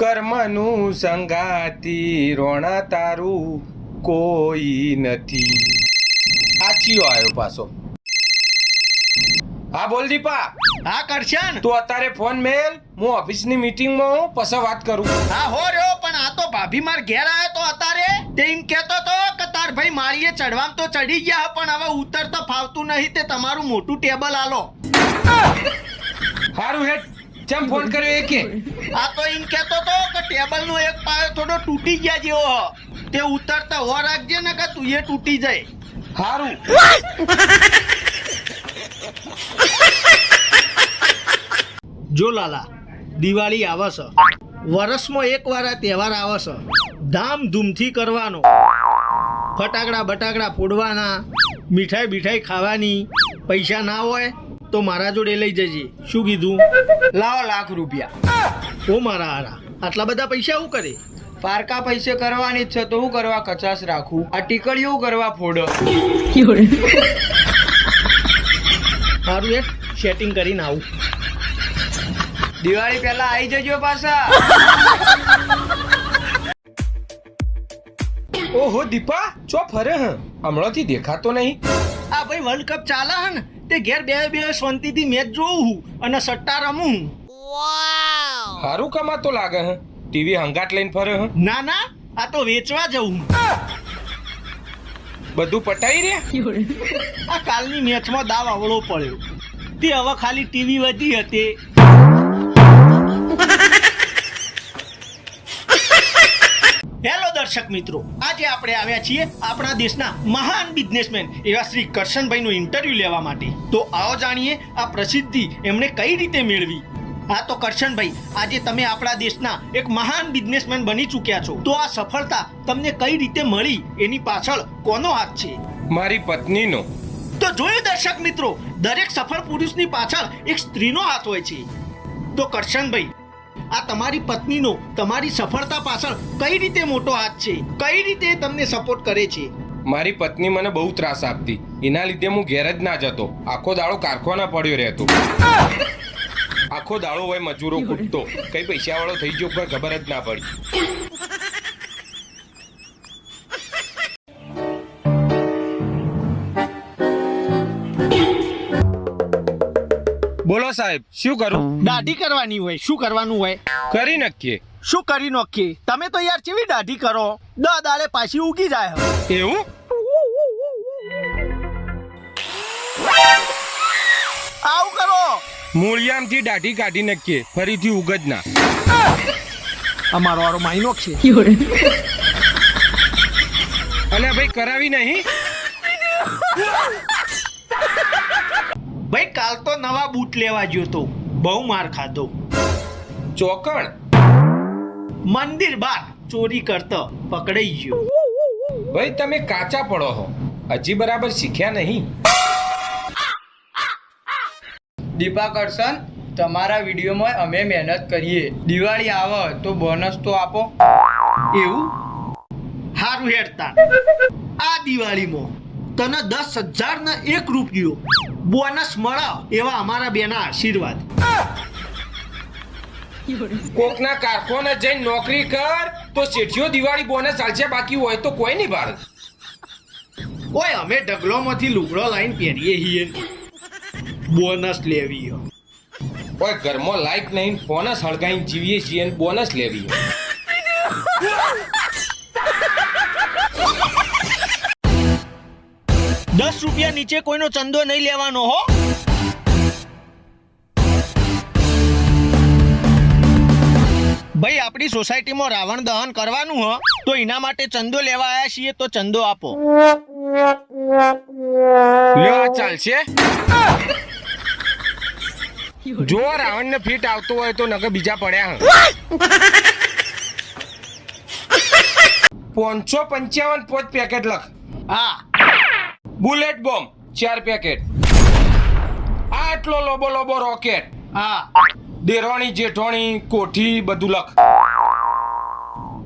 કર્મનું સંગાતી રોણા તારું કોઈ નથી. આચીયો આવ્યો પાછો. હા બોલ દીપા. હા કરશન. તું અત્યારે ફોન મેલ હું ઓફિસની મીટિંગમાં હું પછી વાત કરું. હા હો રહ્યો પણ આ તો ભાભી માર ઘેર આવ્યો તો અત્યારે? તે એમ કહેતો તો કે તાર ભાઈ મારીએ ચડવામ તો ચડી ગયા પણ હવે ઉતર તો ફાવતું નહીં તે તમારું મોટું ટેબલ આલો. સારું હેડ. ચમ ફોન કર્યો એ કે. આ તો એમ કહેતો તો કે ટેબલ નો એક પાયો થોડો તૂટી ગયા જેવો. તે ઉતરતા હો રાખજે ને કે તું એ તૂટી જાય. હારું. જો લાલા, દિવાળી આવે છે વર્ષમાં એક વાર આ તહેવાર આવે છે ધામધૂમથી કરવાનો. ફટાકડા બટાકડા ફોડવાના મીઠાઈ બીઠાઈ ખાવાની. પૈસા ના હોય તો મારા જોડે લઈ જજે. શું કીધું? લાવો લાખ રૂપિયા. ઓ મારા હારા. આટલા બધા પૈસા હું કરે? પારકા પૈસે કરવાની છે તો હું કરવા કચાશ રાખું? આ ટીકડીઓ કરવા ફોડો. સારું એ સેટિંગ કરીને આવું. દિવાળી પહેલા આવી જજો પાછા. ઓહો દીપા ચો ફરે હ? હમણાંથી દેખાતો નહીં. આ ભાઈ વર્લ્ડ કપ ચાલે હે ને? તે ઘેર બે બે શાંતિથી મેચ જોઉં હું અને સટ્ટા રમું હું. હારું કમાતો લાગે હ. ટીવી હંગાટ લઈને ફરે હ. ના ના આ તો વેચવા જવું બધું પટાઈ રહ્યા? આ કાલની મેચમાં દાવ આવડો પડ્યો. તે હવે ખાલી ટીવી વધી હતી. હેલો દર્શક મિત્રો આજે આપણે આવ્યા છીએ આપણા દેશના મહાન બિઝનેસમેન એવા શ્રી કરશનભાઈનો ઇન્ટરવ્યુ લેવા માટે. તો આવો જાણીએ આ પ્રસિદ્ધિ એમણે કઈ રીતે મેળવી? હા તો કરશનભાઈ આજે તમે આપણા દેશના એક મહાન બિઝનેસમેન બની ચૂક્યા છો. તો આ સફળતા તમને કઈ રીતે મળી? એની પાછળ કોનો હાથ છે? મારી પત્નીનો. તો જોયું દર્શક મિત્રો દરેક સફળ પુરુષની પાછળ એક સ્ત્રીનો હાથ હોય છે. તો કરશનભાઈ આ તમારી પત્નીનો તમારી સફળતા પાછળ કઈ રીતે મોટો હાથ છે? કઈ રીતે તમને સપોર્ટ કરે છે? મારી પત્ની મને બહુ ત્રાસ આપતી. એના લીધે હું ઘેર જ ના જતો. આખો દાડો કારખાના પડ્યો રહેતો. આખો દાડો હોય મજૂરો કૂટતો કઈ પૈસા વાળો થઈ ગયો પણ ખબર જ ના પડી. બોલો સાહેબ શું કરું? દાઢી કરવાની હોય શું કરવાનું હોય? કરી નક્કીએ શું કરી નોખીએ? તમે તો યાર કેવી દાઢી કરો? દ દાડે પાછી ઉગી જાય. એવું? આવું કરો. મૂળિયામથી દાઢી કાઢી નાખીએ ફરીથી ઉગજ ના. અમારો આરો માઇનો છે. અલ્યા ભાઈ કરાવી નહીં? ભાઈ કાલ તો નવા બૂટ લેવા ગયો તો. બહુ માર ખાધો. ચોકણ મંદિર બાર ચોરી કરતો પકડાઈ ગયો. ભાઈ તમે કાચા પડો હો. હજી બરાબર શીખ્યા નહીં. દીપાકર્ષણ તમારા વિડીયોમાં અમે મહેનત કરીએ. દિવાળી આવે તો બોનસ તો આપો. એવું? હારું હેડતા આ દિવાળીમાં તને દસ હજાર ને એક રૂપિયો. બોનસ મળે એવા અમારા બેના આશીર્વાદ. કોકના કારખાને જઈને નોકરી કર તો શેઠિયો દિવાળી બોનસ આલશે બાકી હોય તો કોઈ નહીં ભારત ઓય અમે ઢગલોમાંથી લુગડો લાઈન પહેરીએ છીએ. બોનસ લેવી ઓય ઘરમાં લાઈક નહીં બોનસ હળગાઈને જીવીએ છીએ બોનસ લેવી દસ રૂપિયા નીચે કોઈનો ચંદો નહીં લેવાનો, હો. ભાઈ, આપણી સોસાયટીમાં રાવણ દહન કરવાનું, હો. તો એના માટે ચંદો લેવા આવ્યા છીએ, તો ચંદો આપો. લ્યો ચાલશે. જો રાવણ ને ફીટ આવતો હોય તો નગર બીજા પડ્યા પાંચસો પંચાવન પોચ પેકેટ લખ. હા. બુલેટ બોમ્બ ચાર પેકેટ. આટલો લોબો લોબો રોકેટ. હા. દેરોણી જેઠોણી કોઠી બધું લખ.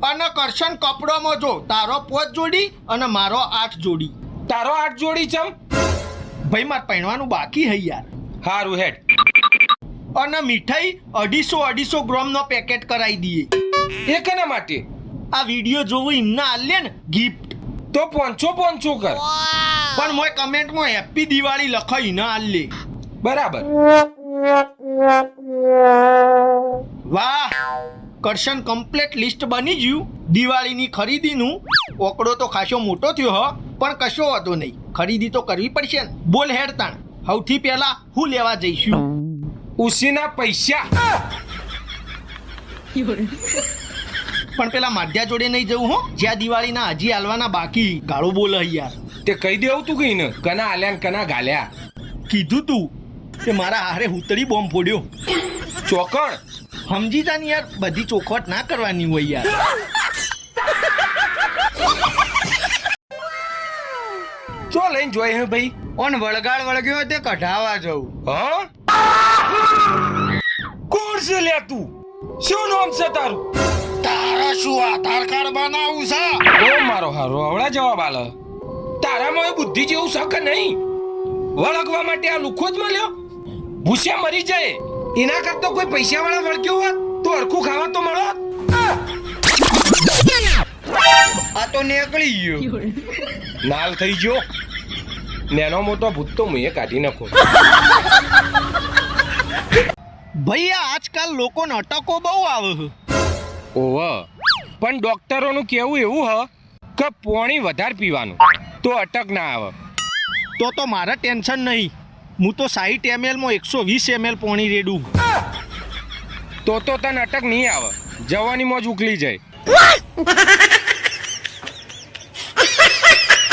અને કરશન કપડામાં જો તારો પોત જોડી અને મારો આઠ જોડી. તારો આઠ જોડી ચમ? ભાઈ મારે પહેણવાનું બાકી હૈ યાર. હારું હેડ. અને મીઠાઈ અઢીસો અઢીસો ગ્રામનો પેકેટ કરાવી દઈએ. એ કેના માટે? આ વીડિયો જોવું એમને આલ્યે ને ગિફ્ટ તો પોંચો પોંચો કર. પણ મોય કમેન્ટમાં હેપી દિવાળી લખાઈ ન આલ્લી બરાબર. વાહ. કરશન કમ્પ્લીટ લિસ્ટ બની ગયું દિવાળીની ખરીદીનું. ઓકડો તો ખાસો મોટો થયો હ પણ કશો વાંધો નહીં. ખરીદી તો કરવી પડશે ને. બોલ હેડતાણ. સૌથી પહેલા હું લેવા જઈશું. ઉસીના પૈસા. પણ પેલા માધ્યા જોડે નહીં જવું હો. જ્યાં દિવાળીના હજી હાલવાના બાકી. ગાળો બોલ યાર તે કહી દેવું તું કઈ ને કના આલ્યા ને કના ગાલ્યા? કીધું તું કે મારા હારે હુતળી બોમ્બ ફોડ્યો. ચોકણ સમજી જા ને યાર બધી ચોખવટ ના કરવાની હોય યાર. ચો લઈને જોઈ હે ભાઈ? ઓન વળગાડ વળગ્યો તે કઢાવા જવું. હ? કોણ છે લે તું? શું નામ છે તારું? તારા શું આધાર કાર્ડ બનાવું છે? ઓ મારો હારો હવળા જવાબ આલ. તારામાં એ બુદ્ધિ જેવું છે કે નહીં? વળગવા માટે આ લુખો જ મળ્યો? ભૂસ્યા મરી જાય. એના કરતો કોઈ પૈસા વાળા વળગ્યો હોત તો અરખું ખાવા તો મળો આ તો નીકળી ગયો. નાલ થઈ ગયો. નેનો મોટો ભૂત તો મુએ કાઢી નાખો. ભૈયા આજકાલ લોકોને અટકો બહુ આવે છે. ઓવ પણ ડોક્ટરોનું કેવું એવું હ કે પોણી વધારે પીવાનું. તો અટક ના આવે. તો તો મારે ટેન્શન નહીં. હું તો સાહીઠ એમએલમાં એકસો વીસ એમએલ પોણી રેડું. તો તો તને અટક નહીં આવે. જવાની મોજ ઉકલી જાય.